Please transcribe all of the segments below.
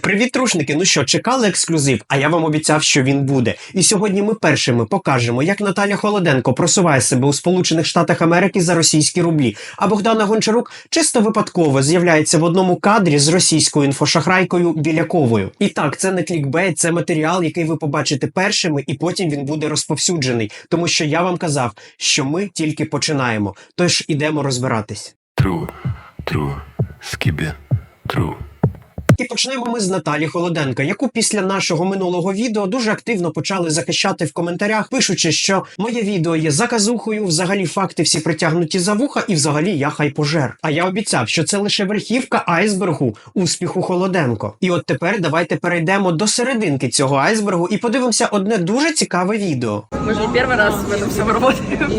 Привіт, трушники! Ну що, чекали ексклюзив? А я вам обіцяв, що він буде. І сьогодні ми першими покажемо, як Наталя Холоденко просуває себе у Сполучених Штатах Америки за російські рублі. А Богдана Гончарук чисто випадково з'являється в одному кадрі з російською інфошахрайкою Біляковою. І так, це не клікбейт, це матеріал, який ви побачите першими, і потім він буде розповсюджений. Тому що я вам казав, що ми тільки починаємо. Тож ідемо розбиратись. True, true, skibbe, true. І почнемо ми з Наталі Холоденко, яку після нашого минулого відео дуже активно почали захищати в коментарях, пишучи, що моє відео є заказухою, взагалі факти всі притягнуті за вуха, і взагалі я хайпожер. А я обіцяв, що це лише верхівка айсбергу успіху Холоденко. І от тепер давайте перейдемо до серединки цього айсбергу і подивимося одне дуже цікаве відео. Мы же не первый раз в этом всем работаем.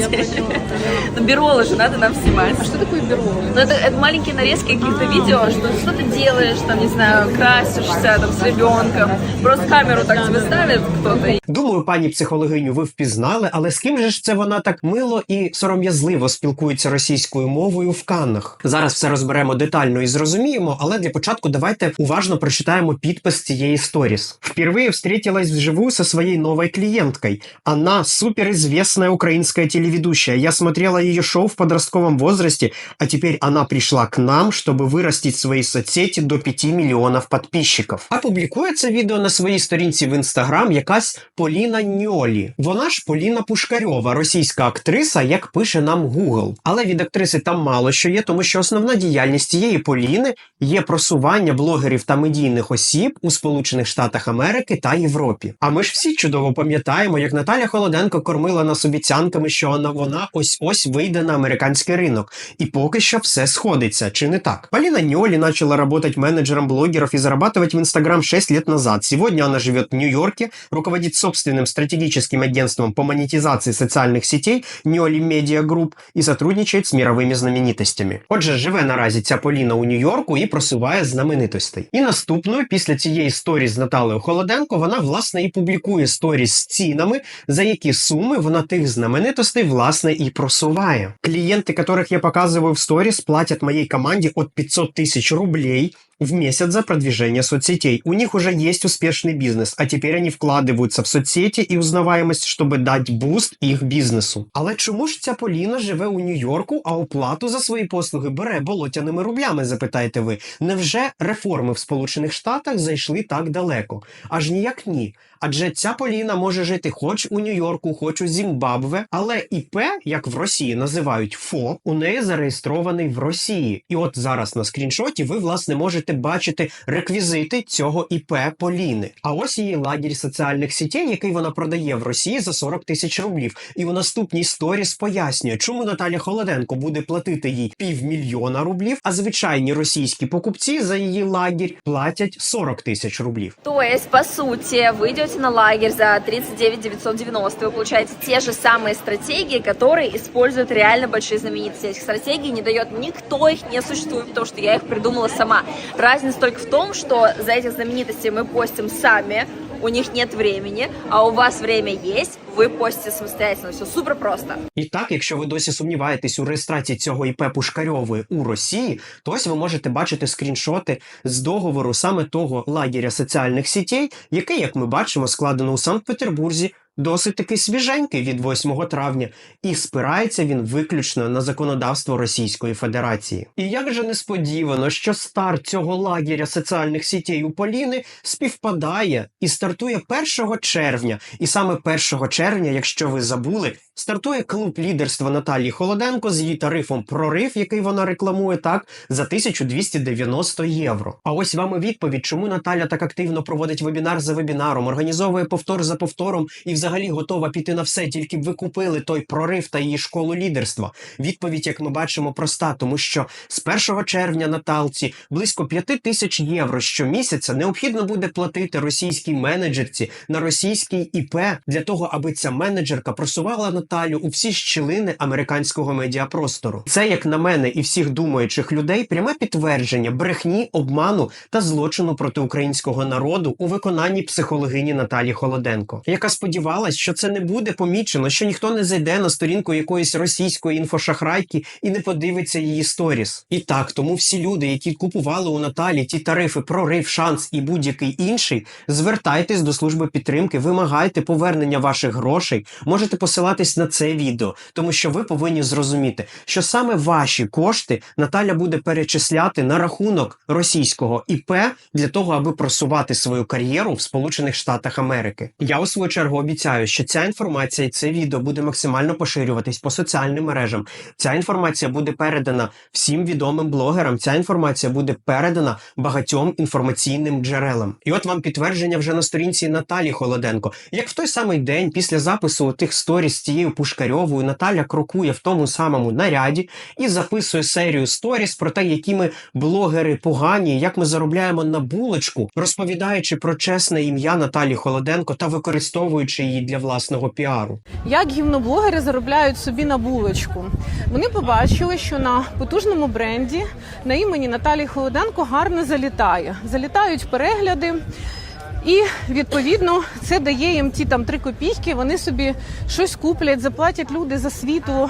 Ну, Бюро же надо нам снимать. А что такое бюро? Ну, это, это маленькие нарезки каких-то видео, что, что ты делаешь, там, не знаю, красишься там с ребенком. Просто камеру так тебе ставит кто-то. и Думаю, пані психологиню, ви впізнали, але з ким же ж це вона так мило і сором'язливо спілкується російською мовою в Каннах? Зараз все розберемо детально і зрозуміємо, але для початку давайте уважно прочитаємо підпис цієї сторіс. Впервые встретилась вживую со своей новой клиенткой. Она суперизвестная украинская телеведущая. Я смотрела ее шоу в подростковом возрасте, а теперь она пришла к нам, чтобы вырастить свои соцсети до 5 миллионов подписчиков. А публікує це відео на своїй сторінці в інстаграм якась Поліна Ньолі. Вона ж Поліна Пушкарьова, російська актриса, як пише нам Google. Але від актриси там мало що є, тому що основна діяльність цієї Поліни є просування блогерів та медійних осіб у Сполучених Штатах Америки та Європі. А ми ж всі чудово пам'ятаємо, як Наталя Холоденко кормила нас обіцянками, що вона, вона ось ось вийде на американський ринок. І поки що все сходится, чи не так? Полина Ньоли начала работать менеджером блогеров и зарабатывать в Инстаграм 6 лет назад. Сегодня она живет в Нью-Йорке, руководит собственным стратегическим агентством по монетизации социальных сетей Ньоли Media Group и сотрудничает з мировими знаменитостями. Отже, живе наразі ця Поліна у Нью-Йорку і просуває знаменитостей. І наступною, після цієї сторі з Наталею Холоденко, вона власне і публікує сторі з цінами, за які суми вона тих знаменитостей власне і просуває. Клієнти, яких я показую в сторіс, платять моїй команді от 500 тисяч рублей в месяц за продвижение соцсетей. У них уже есть успешный бизнес, а теперь они вкладываются в соцсети и узнаваемость, чтобы дать буст їх бізнесу. Але чому ж ця Поліна живе у Нью-Йорку, а оплату за свої послуги бере болотяними рублями? Запитаєте ви? Невже реформи в Сполучених Штатах зайшли так далеко? Аж ніяк ні. Адже ця Поліна може жити хоч у Нью-Йорку, хоч у Зімбабве, але ІП, як в Росії називають ФОП, у неї зареєстрований в Росії. І от зараз на скріншоті ви власне можете бачити реквізити цього ІП Поліни. А ось її лагерь соціальних сітей, який вона продає в Росії за 40 тисяч рублів. І у наступній сторіс пояснює, чому Наталя Холоденко буде платити їй півмільйона рублів, а звичайні російські покупці за її лагерь платять 40 тисяч рублів. То есть, по сути, вы идете на лагерь за 39 990, вы получаете те же самые стратегии, которые используют реально большие знаменитости. Этих стратегий не дает никто, их не существует, потому что я их придумала сама. Разница только в том, что за этих знаменитостей мы постим сами, у них нет времени, а у вас время есть, вы постите самостоятельно. Все супер просто. І так, якщо ви досі сумніваєтесь у реєстрації цього ІП Пушкарьової у Росії, то ось ви можете бачити скріншоти з договору саме того лагеря соціальних сітей, який, як ми бачимо, складено у Санкт-Петербурзі. Досить таки свіженький від 8 травня, і спирається він виключно на законодавство Російської Федерації. І як же несподівано, що старт цього лагеря соціальних сітей у Поліни співпадає і стартує 1 червня. І саме 1 червня, якщо ви забули, стартує клуб лідерства Наталії Холоденко з її тарифом прорив, який вона рекламує так, за 1290 євро. А ось вам і відповідь, чому Наталя так активно проводить вебінар за вебінаром, організовує повтор за повтором і взагалі готова піти на все, тільки б ви купили той прорив та її школу лідерства. Відповідь, як ми бачимо, проста, тому що з 1 червня Наталці близько 5 тисяч євро щомісяця необхідно буде платити російській менеджерці на російський ІП для того, аби ця менеджерка просувала Наталю у всі щілини американського медіапростору. Це, як на мене, і всіх думаючих людей, пряме підтвердження брехні, обману та злочину проти українського народу у виконанні психологині Наталі Холоденко, яка сподівається сподівалась, що це не буде помічено, що ніхто не зайде на сторінку якоїсь російської інфошахрайки і не подивиться її сторіс. І так, тому всі люди, які купували у Наталі ті тарифи, прорив, шанс і будь-який інший, звертайтесь до служби підтримки, вимагайте повернення ваших грошей. Можете посилатись на це відео, тому що ви повинні зрозуміти, що саме ваші кошти Наталя буде перечисляти на рахунок російського ІП для того, аби просувати свою кар'єру в Сполучених Штатах Америки. Я у свою чергу обіцяю, що ця інформація і це відео буде максимально поширюватись по соціальним мережам. Ця інформація буде передана всім відомим блогерам. Ця інформація буде передана багатьом інформаційним джерелам. І от вам підтвердження вже на сторінці Наталі Холоденко. Як в той самий день після запису тих сторіс з цією Пушкарьовою Наталя крокує в тому самому наряді і записує серію сторіс про те, які ми блогери погані, як ми заробляємо на булочку, розповідаючи про чесне ім'я Наталі Холоденко та використовуючи її для власного піару. Як гівноблогери заробляють собі на булочку? Вони побачили, що на потужному бренді на імені Наталії Холоденко гарно залітає. Залітають перегляди. І відповідно це дає їм ті там три копійки. Вони собі щось куплять, заплатять люди за світло,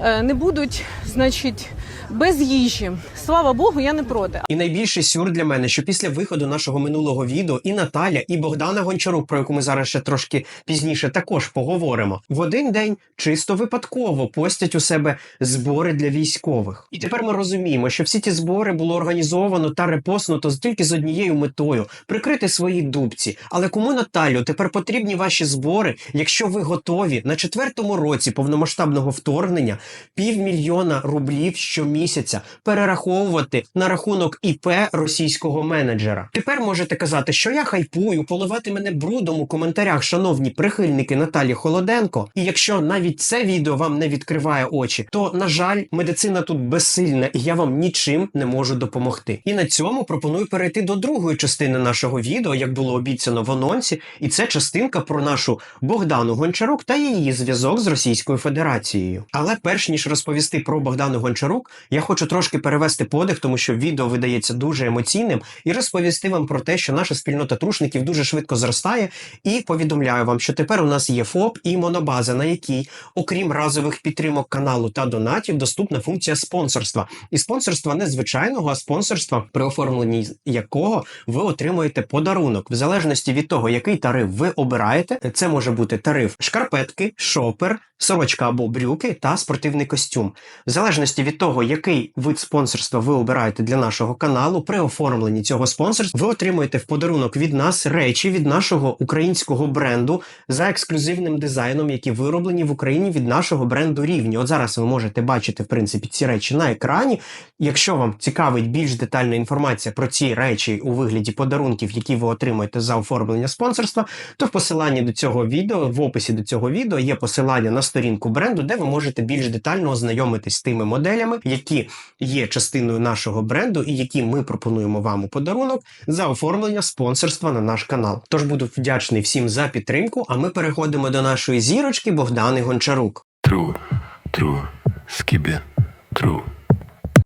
не будуть, значить, без їжі. Слава Богу, я не проти. І найбільший сюр для мене, що після виходу нашого минулого відео і Наталя, і Богдана Гончарук, про яку ми зараз ще трошки пізніше також поговоримо, в один день чисто випадково постять у себе збори для військових. І тепер ми розуміємо, що всі ці збори було організовано та репостнуто тільки з однією метою прикрити свої дубці. Але кому Наталю тепер потрібні ваші збори, якщо ви готові на четвертому році повномасштабного вторгнення півмільйона рублів щомісяця перераховувати на рахунок ІП російського менеджера. Тепер можете казати, що я хайпую, поливати мене брудом у коментарях, шановні прихильники Наталі Холоденко. І якщо навіть це відео вам не відкриває очі, то на жаль, медицина тут безсильна, і я вам нічим не можу допомогти. І на цьому пропоную перейти до другої частини нашого відео, як було обіцяно в анонсі, і це частинка про нашу Богдану Гончарук та її зв'язок з Російською Федерацією. Але перш ніж розповісти про Богдану Гончарук, я хочу трошки перевести подих, тому що відео видається дуже емоційним, і розповісти вам про те, що наша спільнота трушників дуже швидко зростає, і повідомляю вам, що тепер у нас є ФОП і монобаза, на якій, окрім разових підтримок каналу та донатів, доступна функція спонсорства. І спонсорства не звичайного, а спонсорства, при оформленні якого ви отримуєте подарунок в залежності від того, який тариф ви обираєте. Це може бути тариф шкарпетки, шопер, сорочка або брюки та спортивний костюм. В залежності від того, який вид спонсорства ви обираєте для нашого каналу, при оформленні цього спонсорства ви отримуєте в подарунок від нас речі від нашого українського бренду за ексклюзивним дизайном, які вироблені в Україні від нашого бренду рівні. От зараз ви можете бачити в принципі ці речі на екрані. Якщо вам цікавить більш детальна інформація про ці речі у вигляді подарунків, які ви отримуєте за оформлення спонсорства, то в посиланні до цього відео, в описі до цього відео є посилання на сторінку бренду, де ви можете більш детально ознайомитись з тими моделями, які є частиною нашого бренду і які ми пропонуємо вам у подарунок за оформлення спонсорства на наш канал. Тож буду вдячний всім за підтримку. А ми переходимо до нашої зірочки Богдани Гончарук. True, true, skibbe, true.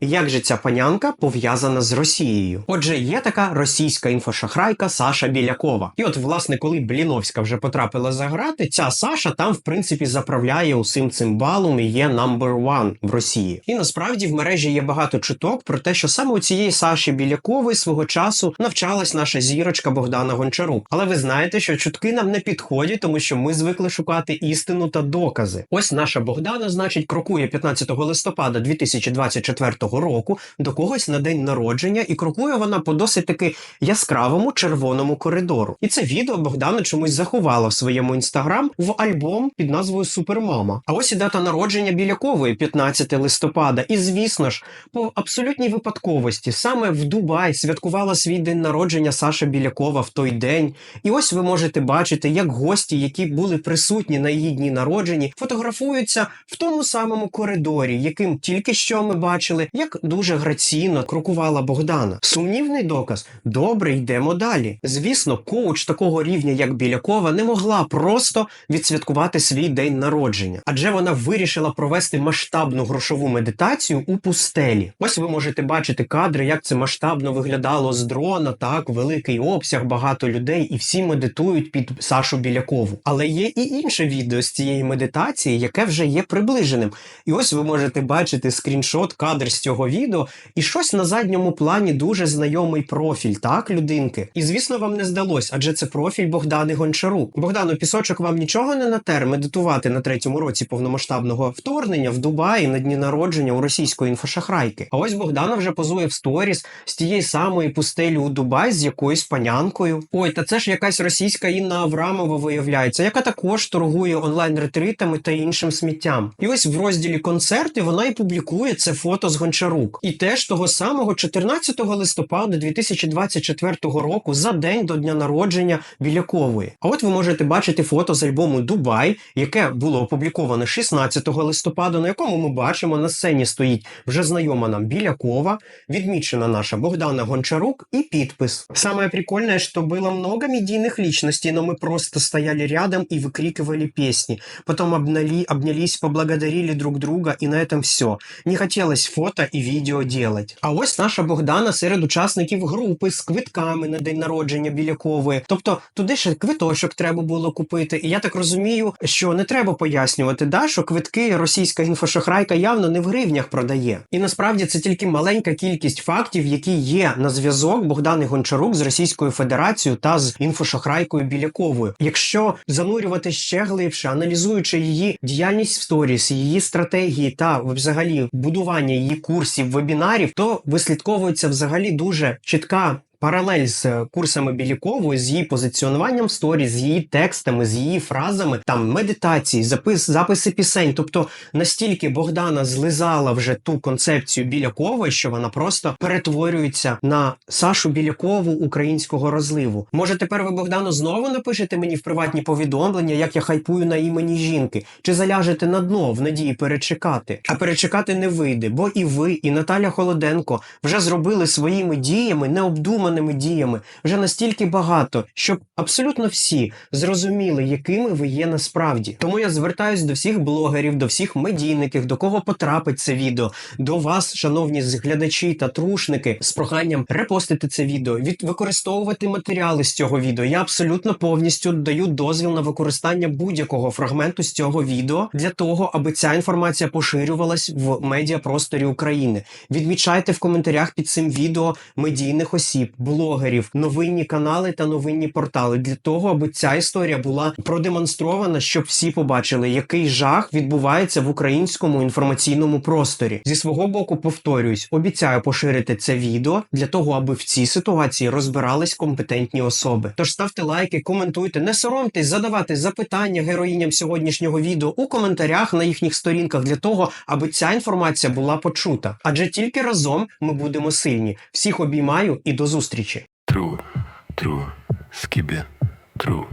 Як же ця панянка пов'язана з Росією? Отже, є така російська інфошахрайка Саша Білякова. І от, власне, коли Бліновська вже потрапила за грати, ця Саша там, в принципі, заправляє усім цим балом і є number one в Росії. І насправді в мережі є багато чуток про те, що саме у цієї Саші Білякової свого часу навчалась наша зірочка Богдана Гончарук. Але ви знаєте, що чутки нам не підходять, тому що ми звикли шукати істину та докази. Ось наша Богдана, значить, крокує 15 листопада 2024 року до когось на день народження, і крокує вона по досить таки яскравому червоному коридору. І це відео Богдана чомусь заховала в своєму інстаграм в альбом під назвою Супермама. А ось і дата народження Білякової 15 листопада. І звісно ж, по абсолютній випадковості саме в Дубай святкувала свій день народження Саша Білякова в той день. І ось ви можете бачити, як гості, які були присутні на її дні народженні, фотографуються в тому самому коридорі, яким тільки що ми бачили, як як дуже граційно крокувала Богдана. Сумнівний доказ. Добре, йдемо далі. Звісно, коуч такого рівня, як Білякова, не могла просто відсвяткувати свій день народження, адже вона вирішила провести масштабну грошову медитацію у пустелі. Ось ви можете бачити кадри, як це масштабно виглядало з дрона. Так, великий обсяг, багато людей, і всі медитують під Сашу Білякову. Але є і інше відео з цієї медитації, яке вже є приближеним. І ось ви можете бачити скріншот, кадр з цього відео, і щось на задньому плані дуже знайомий профіль, так, людинки. І звісно, вам не здалось, адже це профіль Богдани Гончарук. Богдану, пісочок вам нічого не натер медитувати на третьому році повномасштабного вторгнення в Дубаї на дні народження у російської інфошахрайки. А ось Богдана вже позує в сторіс з тієї самої пустелі у Дубай з якоюсь панянкою. Ой, та це ж якась російська Інна Аврамова виявляється, яка також торгує онлайн-ретритами та іншим сміттям. І ось в розділі концерти вона і публікує це фото з Гончарук. І теж того самого 14 листопада 2024 року, за день до дня народження Білякової. А от ви можете бачити фото з альбому Дубай, яке було опубліковано 16 листопада, на якому ми бачимо на сцені стоїть вже знайома нам Білякова, відмічена наша Богдана Гончарук і підпис. Самое прикольное, что было много медийных личностей, но мы просто стояли рядом и выкрикивали песни. Потом обняли, обнялись, поблагодарили друг друга, и на этом все. Не хотелось фото и відео делать. А ось наша Богдана серед учасників групи з квитками на день народження Білякової. Тобто туди ще квиточок треба було купити. І я так розумію, що не треба пояснювати, да, що квитки російська інфошахрайка явно не в гривнях продає. І насправді це тільки маленька кількість фактів, які є на зв'язок Богдани Гончарук з Російською Федерацією та з інфошахрайкою Біляковою. Якщо занурювати ще глибше, аналізуючи її діяльність в сторіс, її стратегії та взагалі будування її курсів, вебінарів, то вислідковується взагалі дуже чітка. Паралель з е, курсами Білікової, з її позиціонуванням в сторі, з її текстами, з її фразами, там медитації, запис, записи пісень. Тобто настільки Богдана злизала вже ту концепцію Білякової, що вона просто перетворюється на Сашу Білякову українського розливу. Може, тепер ви Богдану знову напишете мені в приватні повідомлення, як я хайпую на імені жінки, чи заляжете на дно в надії перечекати? А перечекати не вийде, бо і ви, і Наталя Холоденко вже зробили своїми діями необдуманими діями вже настільки багато, щоб абсолютно всі зрозуміли, якими ви є насправді. Тому я звертаюсь до всіх блогерів, до всіх медійників, до кого потрапить це відео, до вас, шановні глядачі та трушники, з проханням репостити це відео, від використовувати матеріали з цього відео. Я абсолютно повністю даю дозвіл на використання будь-якого фрагменту з цього відео для того, аби ця інформація поширювалась в медіапросторі України. Відмічайте в коментарях під цим відео медійних осіб, блогерів, новинні канали та новинні портали для того, аби ця історія була продемонстрована, щоб всі побачили, який жах відбувається в українському інформаційному просторі. Зі свого боку, повторююсь, обіцяю поширити це відео для того, аби в цій ситуації розбирались компетентні особи. Тож ставте лайки, коментуйте, не соромтесь задавати запитання героїням сьогоднішнього відео у коментарях на їхніх сторінках для того, аби ця інформація була почута. Адже тільки разом ми будемо сильні. Всіх обіймаю і до зустрічі. зустрічі. Тру, тру, скібе, тру.